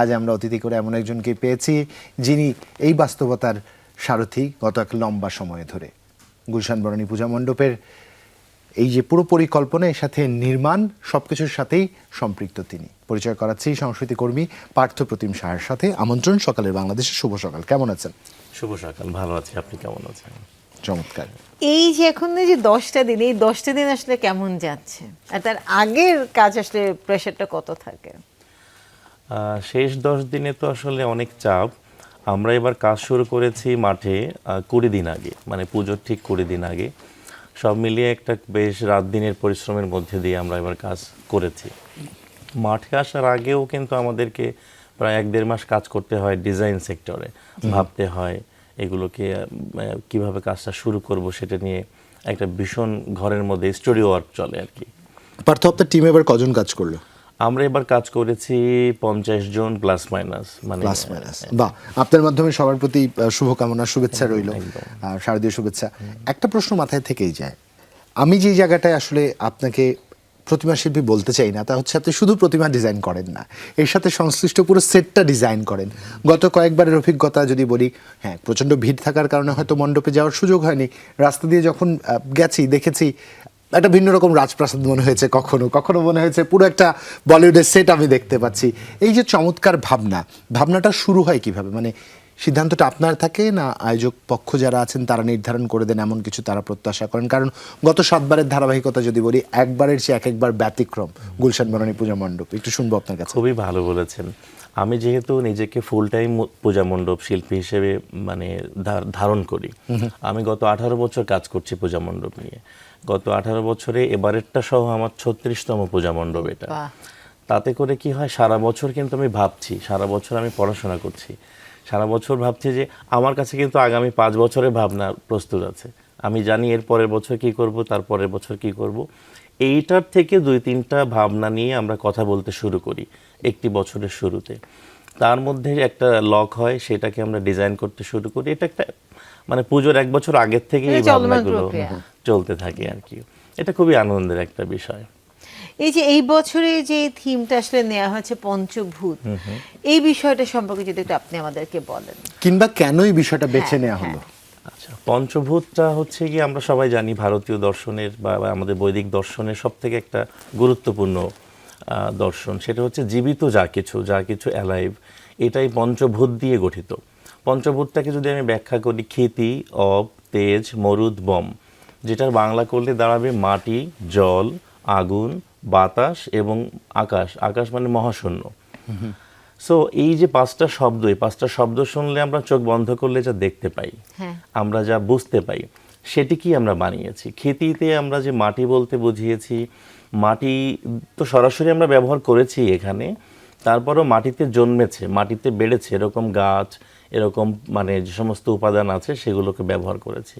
আজ আমরা অতিথি করে এমন একজনকে পেয়েছি যিনি এই বাস্তবতার সারথি গত এক লম্বা সময় ধরে। গুলশান বরণী পূজা মণ্ডপের এই যে পুরো পরিকল্পনা এর সাথে নির্মাণ সব কিছুর সাথেই সম্পৃক্ত তিনি। পরিচয় করাচ্ছি সংস্কৃতি কর্মী পার্থ প্রতিম সাহার সাথে। আমন্ত্রণ সকালের বাংলাদেশের শুভ সকাল। কেমন আছেন? শুভ সকাল ভালো আছি। আপনি কেমন আছেন? চমৎকার। এই যে এখন এই যে দশটা দিন এই দশটা দিন আসলে কেমন যাচ্ছে? আর তার আগের কাজ আসলে প্রেশারটা কত থাকে? শেষ দশ দিনে তো আসলে অনেক চাপ। আমরা এবার কাজ শুরু করেছি মাঠে কুড়ি দিন আগে মানে পুজোর ঠিক কুড়ি দিন আগে। সব মিলিয়ে একটা বেশ রাত দিনের পরিশ্রমের মধ্যে দিয়ে আমরা এবার কাজ করেছি। মাঠে আসার আগেও কিন্তু আমাদেরকে প্রায় এক দেড় মাস কাজ করতে হয় ডিজাইন সেক্টরে। ভাবতে হয় এগুলোকে কীভাবে কাজটা শুরু করব সেটা নিয়ে একটা ভীষণ ঘরের মধ্যে স্টোরি ওয়ার্ক চলে আর কি। পার্থ আপনার টিমে এবার কজন কাজ করল? আমরা এবার কাজ করেছি পঞ্চাশ জন প্লাস মাইনাস মানে প্লাস মাইনাস বাহ আপনার মাধ্যমে সবার প্রতি শুভকামনা শুভেচ্ছা রইল। আর শারদীয় শুভেচ্ছা। একটা প্রশ্ন মাথায় থেকেই যায়। আমি যে জায়গাটায় আসলে আপনাকে প্রতিমা শিল্পী বলতে চাই না তা হচ্ছে আপনি শুধু প্রতিমা ডিজাইন করেন না এর সাথে সংশ্লিষ্ট পুরো সেটটা ডিজাইন করেন। গত কয়েকবারের অভিজ্ঞতা যদি বলি হ্যাঁ প্রচণ্ড ভিড় থাকার কারণে হয়তো মণ্ডপে যাওয়ার সুযোগ হয়নি। রাস্তা দিয়ে যখন গেছি দেখেছি একটা ভিন্ন রকম রাজপ্রাসাদ মনে হয়েছে কখনো কখনো মনে হয়েছে পুরো একটা বলিউডের সেট আমি দেখতে পাচ্ছি। এই যে চমৎকার ভাবনা ভাবনাটা শুরু হয় কীভাবে? মানে সিদ্ধান্তটা আপনার থাকে না আয়োজক পক্ষ যারা আছেন তারা নির্ধারণ করে দেন এমন কিছু তারা প্রত্যাশা করেন? কারণ গত সাতবারের ধারাবাহিকতা যদি বলি একবারের চেয়ে এক একবার ব্যতিক্রম গুলশান বনানী পূজা মণ্ডপ। একটু শুনব আপনার কাছে। খুবই ভালো বলেছেন। আমি যেহেতু নিজেকে ফুল টাইম পূজা মণ্ডপ শিল্পী হিসেবে মানে ধারণ করি আমি গত আঠারো বছর কাজ করছি পূজা মণ্ডপ নিয়ে। গত আঠারো বছরে এবারেরটা সহ আমার ছত্রিশতম পূজা মণ্ডপ এটা। তাতে করে কি হয় সারা বছর কিন্তু আমি ভাবছি সারা বছর আমি পড়াশোনা করছি। সারা বছর ভাবছি যে আমার কাছে কিন্তু আগামী পাঁচ বছরের ভাবনা প্রস্তুত আছে। আমি জানি এর পরের বছর কি করব তার পরের বছর কি করব। এইটার থেকে দুই তিনটা ভাবনা নিয়ে আমরা কথা বলতে শুরু করি একটি বছরের শুরুতে। তার মধ্যে একটা লক হয় সেটাকে আমরা ডিজাইন করতে শুরু করি। এটা একটা মানে পুজোর এক বছর আগের থেকে এই ভাবনাগুলো চলতে থাকে আর কি। এটা খুবই আনন্দের একটা বিষয়। এই যে এই বছরে যে থিমটা আসলে নেওয়া হয়েছে পঞ্চভূত এই বিষয়টা সম্পর্কে যদি একটু আপনি আমাদেরকে বলেন। কিংবা কেন এই বিষয়টা বেছে হ্যাঁ, নেওয়া হলো? আচ্ছা পঞ্চভূতটা হচ্ছে কি আমরা সবাই জানি ভারতীয় দর্শনের বা বা আমাদের বৈদিক দর্শনের সব থেকে একটা গুরুত্বপূর্ণ আহ, দর্শন। সেটা হচ্ছে জীবিত যা কিছু যা কিছু অ্যালাইভ এটাই পঞ্চভূত দিয়ে গঠিত। পঞ্চভূতটাকে যদি আমি ব্যাখ্যা করি ক্ষিতি অব তেজ মরুদ বম যেটার বাংলা করলে দাঁড়াবে মাটি জল আগুন বাতাস এবং আকাশ। আকাশ মানে মহাশূন্য। সো এই যে পাঁচটা শব্দ এই পাঁচটা শব্দ শুনলে আমরা চোখ বন্ধ করলে যা দেখতে পাই হ্যাঁ। আমরা যা বুঝতে পাই সেটি কি আমরা বানিয়েছি? খেতিতে আমরা যে মাটি বলতে বুঝিয়েছি মাটি তো সরাসরি আমরা ব্যবহার করেছি এখানে তারপরও মাটিতে জন্মেছে, মাটিতে বেড়েছে এরকম গাছ, এরকম মানে যে সমস্ত উপাদান আছে সেগুলোকে ব্যবহার করেছি।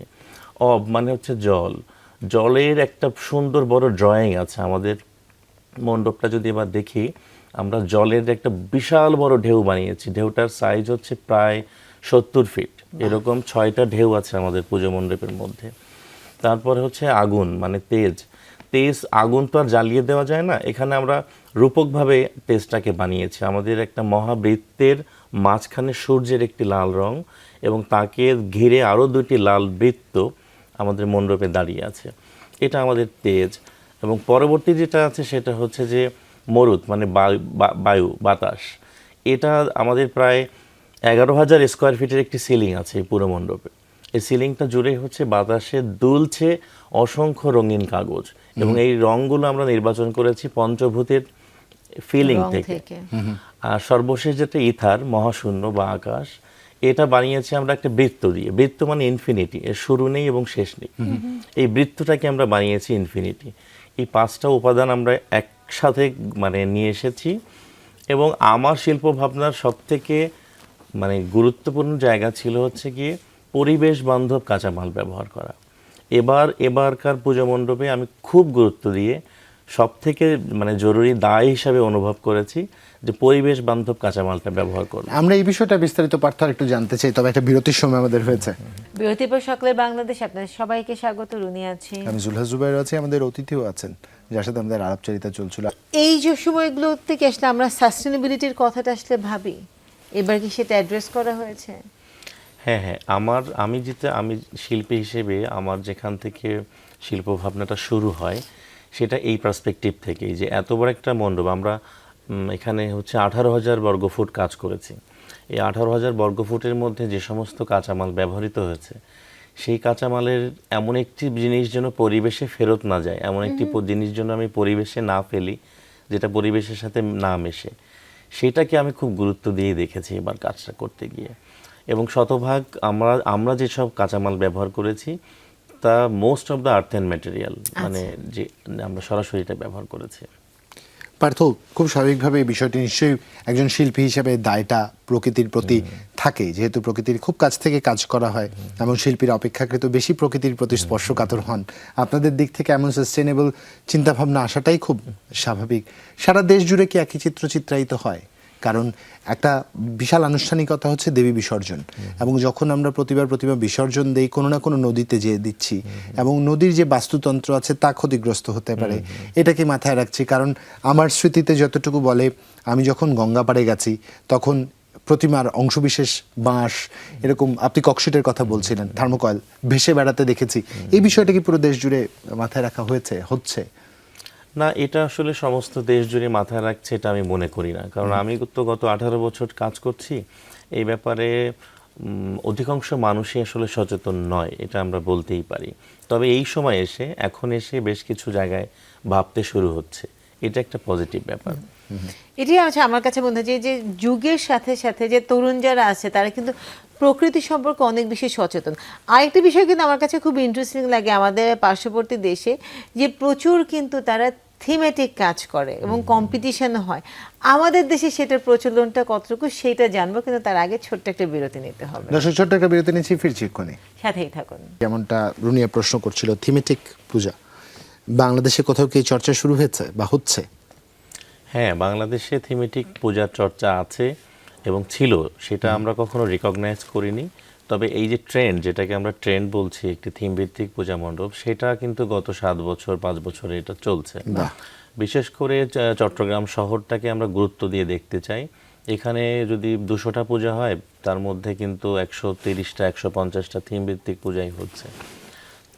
অব মানে হচ্ছে জল। জলের একটা সুন্দর বড় ড্রয়িং আছে আমাদের মণ্ডপটা যদি এবার দেখি, আমরা জলের একটা বিশাল বড় ঢেউ বানিয়েছি। ঢেউটার সাইজ হচ্ছে প্রায় সত্তর ফিট এরকম ছয়টা ঢেউ আছে আমাদের পুজো মণ্ডপের মধ্যে। তারপরে হচ্ছে আগুন মানে তেজ। তেজ আগুন তো আর জ্বালিয়ে দেওয়া যায় না। এখানে আমরা রূপকভাবে তেজটাকে বানিয়েছি। আমাদের একটা মহাবৃত্তের মাঝখানে সূর্যের একটি লাল রং এবং তাকে ঘিরে আরও দুটি লাল বৃত্ত আমাদের মণ্ডপে দাঁড়িয়ে আছে। এটা আমাদের তেজ এবং পরবর্তী যেটা আছে সেটা হচ্ছে যে মরুদ মানে বায়ু, বাতাস। এটা আমাদের প্রায় এগারো হাজার স্কোয়ার ফিটের একটি সিলিং আছে এই পুরো মণ্ডপে। এই সিলিংটা জুড়ে হচ্ছে বাতাসে দুলছে অসংখ্য রঙিন কাগজ। এবং এই রঙগুলো আমরা নির্বাচন করেছি পঞ্চভূতের ফিলিং থেকে। আর সর্বশেষ যেটা ইথার মহাশূন্য বা আকাশ এটা বানিয়েছি আমরা একটা বৃত্ত দিয়ে। বৃত্ত মানে ইনফিনিটি এর শুরু নেই এবং শেষ নেই। এই বৃত্তটাকে আমরা বানিয়েছি ইনফিনিটি এই পাঁচটা উপাদান আমরা একসাথে মানে নিয়ে এসেছি এবং আমার শিল্প ভাবনার সব থেকে মানে গুরুত্বপূর্ণ জায়গা ছিল হচ্ছে গিয়ে পরিবেশ বান্ধব কাঁচামাল ব্যবহার করা। এবার এবারকার পূজা মণ্ডপে আমি খুব গুরুত্ব দিয়ে সব থেকে মানে জরুরি দায় হিসাবে অনুভব করেছি যে পরিবেশ বান্ধব কাঁচামালটা ব্যবহার করব। আমরা এই বিষয়টা বিস্তারিত পার্থ আর একটু জানতে চাই তবে একটা বিরতির সময় আমাদের হয়েছে। বিরতির পর সকালের বাংলাদেশ আপনাদের সবাইকে স্বাগত রুনি আছি। আমি জুলহা জুবাইর আছি আমাদের অতিথিও আছেন যার সাথে আমাদের আলাপচারিতা চলছিল। এই যে সময়গুলো থেকে আসলে আমরা সাস্টেনেবিলিটির কথাটা আসলে ভাবি এবার কি সেটা অ্যাড্রেস করা হয়েছে? হ্যাঁ হ্যাঁ আমার আমি যেটা আমি শিল্পী হিসেবে আমার যেখান থেকে শিল্প ভাবনাটা শুরু হয় সেটা এই পার্সপেক্টিভ থেকেই যে এত বড় একটা মণ্ডপ আমরা এখানে হচ্ছে আঠারো হাজার বর্গফুট কাজ করেছি। এই আঠারো হাজার বর্গফুটের মধ্যে যে সমস্ত কাঁচামাল ব্যবহৃত হয়েছে সেই কাঁচামালের এমন একটি জিনিস যেন পরিবেশে ফেরত না যায় এমন একটি জিনিস যেন আমি পরিবেশে না ফেলি যেটা পরিবেশের সাথে না মেশে সেটাকে আমি খুব গুরুত্ব দিয়ে দেখেছি এবার কাজটা করতে গিয়ে। এবং শতভাগ আমরা আমরা যেসব কাঁচামাল ব্যবহার করেছি তা most of the earth and material মানে যে আমরা সরাসরি এটা ব্যবহার করেছি। পার্থ খুব স্বাভাবিকভাবে এই বিষয়টি নিশ্চয়ই একজন শিল্পী হিসেবে দায়টা প্রকৃতির প্রতি থাকে যেহেতু প্রকৃতির খুব কাছ থেকে কাজ করা হয় এবং শিল্পীরা অপেক্ষাকৃত বেশি প্রকৃতির প্রতি স্পর্শকাতর হন। আপনাদের দিক থেকে এমন সাস্টেনেবল চিন্তাভাবনা আসাটাই খুব স্বাভাবিক। সারা দেশ জুড়ে কি একই চিত্র চিত্রায়িত হয়? কারণ একটা বিশাল আনুষ্ঠানিকতা হচ্ছে দেবী বিসর্জন। এবং যখন আমরা প্রতিবার প্রতিমা বিসর্জন দেই, কোনো না কোনো নদীতে যেয়ে দিচ্ছি। এবং নদীর যে বাস্তুতন্ত্র আছে, তা ক্ষতিগ্রস্ত হতে পারে। এটাকে মাথায় রাখছি। কারণ আমার স্মৃতিতে যতটুকু বলে, আমি যখন গঙ্গাপাড়ে গেছি, তখন প্রতিমার অংশবিশেষ বাঁশ, এরকম আপনি ককশিটের কথা বলছিলেন, থার্মোকয়েল, ভেসে বেড়াতে দেখেছি। এই বিষয়টা কি পুরো দেশ জুড়ে মাথায় রাখা হয়েছে, হচ্ছে। না এটা আসলে সমস্ত দেশ জুড়ে মাথায় রাখছে এটা আমি মনে করি না। কারণ আমি তো গত আঠারো বছর কাজ করছি এই ব্যাপারে অধিকাংশ মানুষই আসলে সচেতন নয় এটা আমরা বলতেই পারি। তবে এই সময় এসে এখন এসে বেশ কিছু জায়গায় ভাবতে শুরু হচ্ছে। এটা একটা পজিটিভ ব্যাপার। এটাই আছে আমার কাছে মনে হয় যে যে যুগের সাথে সাথে যে তরুণ যারা আছে তারা কিন্তু প্রকৃতি সম্পর্কে অনেক বেশি সচেতন। আরেকটি বিষয় কিন্তু আমার কাছে খুব ইন্টারেস্টিং লাগে আমাদের পার্শ্ববর্তী দেশে যে প্রচুর কিন্তু তারা থিমেটিক কাজ করে এবং কম্পিটিশন হয়। আমাদের দেশে সেটার প্রচলনটা কতটুকু সেটা জানব কিন্তু তার আগে ছোট্ট একটা বিরতি নিতে হবে। দর্শক ছোট্ট একটা বিরতি নিচ্ছি ফিরছি এক্ষুনি। সাথেই থাকুন। যেমনটা রুনিয়া প্রশ্ন করছিল থিমেটিক পূজা। বাংলাদেশে কোথাও কি চর্চা শুরু হয়েছে বা হচ্ছে? হ্যাঁ বাংলাদেশে থিমেটিক পূজার চর্চা আছে এবং ছিল সেটা আমরা কখনো রিকগনাইজ করিনি। তবে এই যে ট্রেন্ড যেটাকে আমরা ট্রেন্ড বলছি একটি থিম ভিত্তিক পূজা মণ্ডপ সেটা কিন্তু গত সাত বছর পাঁচ বছরে এটা চলছে। বিশেষ করে চট্টগ্রাম শহরটাকে আমরা গুরুত্ব দিয়ে দেখতে চাই। এখানে যদি দুশোটা পূজা হয় তার মধ্যে কিন্তু একশো তিরিশটা একশো পঞ্চাশটা থিম ভিত্তিক পূজাই হচ্ছে।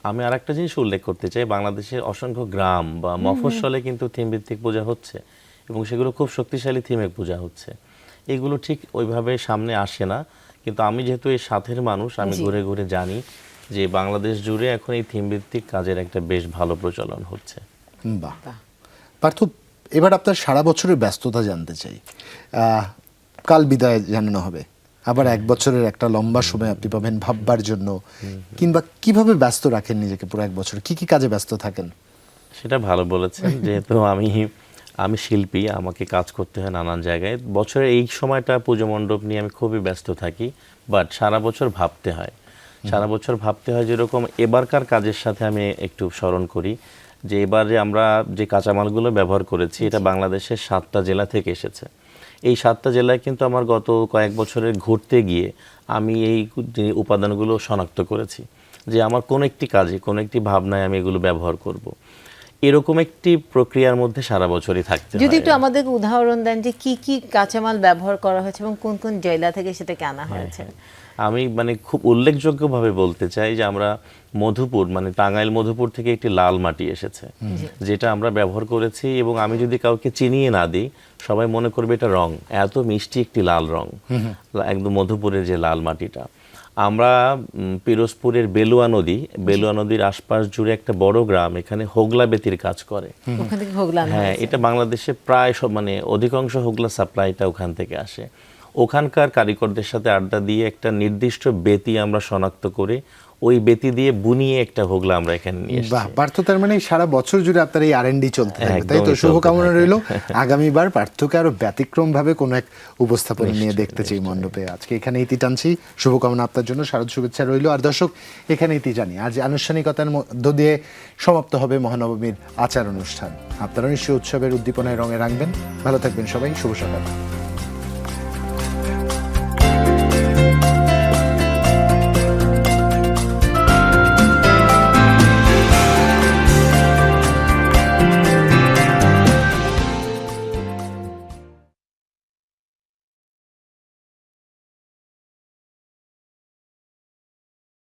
আমি আর একটা জিনিস উল্লেখ করতে চাই বাংলাদেশের অসংখ্য গ্রাম বা মফস্বলে কিন্তু থিম ভিত্তিক পূজা হচ্ছে এবং সেগুলো খুব শক্তিশালী থিমে পূজা হচ্ছে। এগুলো ঠিক ওইভাবে সামনে আসে না। কিন্তু আমি যেহেতু এই সাথের মানুষ আমি ঘুরে ঘুরে জানি যে বাংলাদেশ জুড়ে এখন এই থিম ভিত্তিক কাজের একটা বেশ ভালো প্রচলন হচ্ছে। বাহ। পার্থ এবার আপনার সারা বছরের ব্যস্ততা জানতে চাই। কাল বিদায় জানানো হবে। আবার এক বছরের একটা লম্বা সময় আপনি পাবেন ভাববার জন্য। কিংবা কীভাবে ব্যস্ত রাখেন নিজেকে পুরো এক বছর? কি কি কাজে ব্যস্ত থাকেন? সেটা ভালো বলেছেন। যেহেতু আমি আমি শিল্পী আমাকে কাজ করতে হয় নানান জায়গায়। বছরের এই সময়টা পুজো মণ্ডপ নিয়ে আমি খুবই ব্যস্ত থাকি বাট সারা বছর ভাবতে হয়। সারা বছর ভাবতে হয় যেরকম এবারকার কাজের সাথে আমি একটু স্মরণ করি যে এবারে আমরা যে কাঁচামালগুলো ব্যবহার করেছি এটা বাংলাদেশের সাতটা জেলা থেকে এসেছে। এই সাতটা জেলায় কিন্তু আমার গত কয়েক বছরের ঘুরতে গিয়ে আমি এই উপাদানগুলো শনাক্ত করেছি যে আমার কোন একটি কাজে কোন একটি ভাবনায় আমি এগুলো ব্যবহার করব। এরকম একটি প্রক্রিয়ার মধ্যে সারা বছরই থাকতে যদি একটু আমাদেরকে উদাহরণ দেন যে কি কি কাঁচামাল ব্যবহার করা হয়েছে এবং কোন কোন জেলা থেকে সেটাকে আনা হয়েছে? আমি মানে খুব উল্লেখযোগ্যভাবে বলতে চাই যে আমরা মধুপুর মানে টাঙ্গাইল মধুপুর থেকে একটি লাল মাটি এসেছে যেটা আমরা ব্যবহার করেছি এবং আমি যদি কাউকে চিনিয়ে না দিই সবাই মনে করবে এটা রং এত মিষ্টি একটি লাল রং। একদম মধুপুরের যে লাল মাটিটা। আমরা পিরোজপুরের বেলুয়া নদী বেলুয়া নদীর আশপাশ জুড়ে একটা বড় গ্রাম এখানে হোগলা বেতির কাজ করে। ওখান হ্যাঁ এটা বাংলাদেশে প্রায় সব মানে অধিকাংশ হোগলা সাপ্লাইটা ওখান থেকে আসে। ওখানকার কারিগরদের সাথে আড্ডা দিয়ে একটা নির্দিষ্ট বেতি আমরা শনাক্ত করে ওই বেতি দিয়ে বুনিয়ে একটা হোগলা আমরা এখানে নিয়ে বাহ পার্থ তার মানে সারা বছর জুড়ে আপনার এই আর চলতে থাকবে তাই তো? শুভকামনা রইল। আগামীবার পার্থকে আরও ব্যতিক্রম ভাবে কোনো এক উপস্থাপন নিয়ে দেখতে চাই মণ্ডপে। আজকে এখানে ইতি টানছি। শুভকামনা আপনার জন্য। শারদ শুভেচ্ছা রইল। আর দর্শক এখানে ইতি জানি। আজ আনুষ্ঠানিকতার মধ্য দিয়ে সমাপ্ত হবে মহানবমীর আচার অনুষ্ঠান। আপনারা নিশ্চয়ই উৎসবের উদ্দীপনায় রঙে রাখবেন। ভালো থাকবেন সবাই। শুভ সকাল।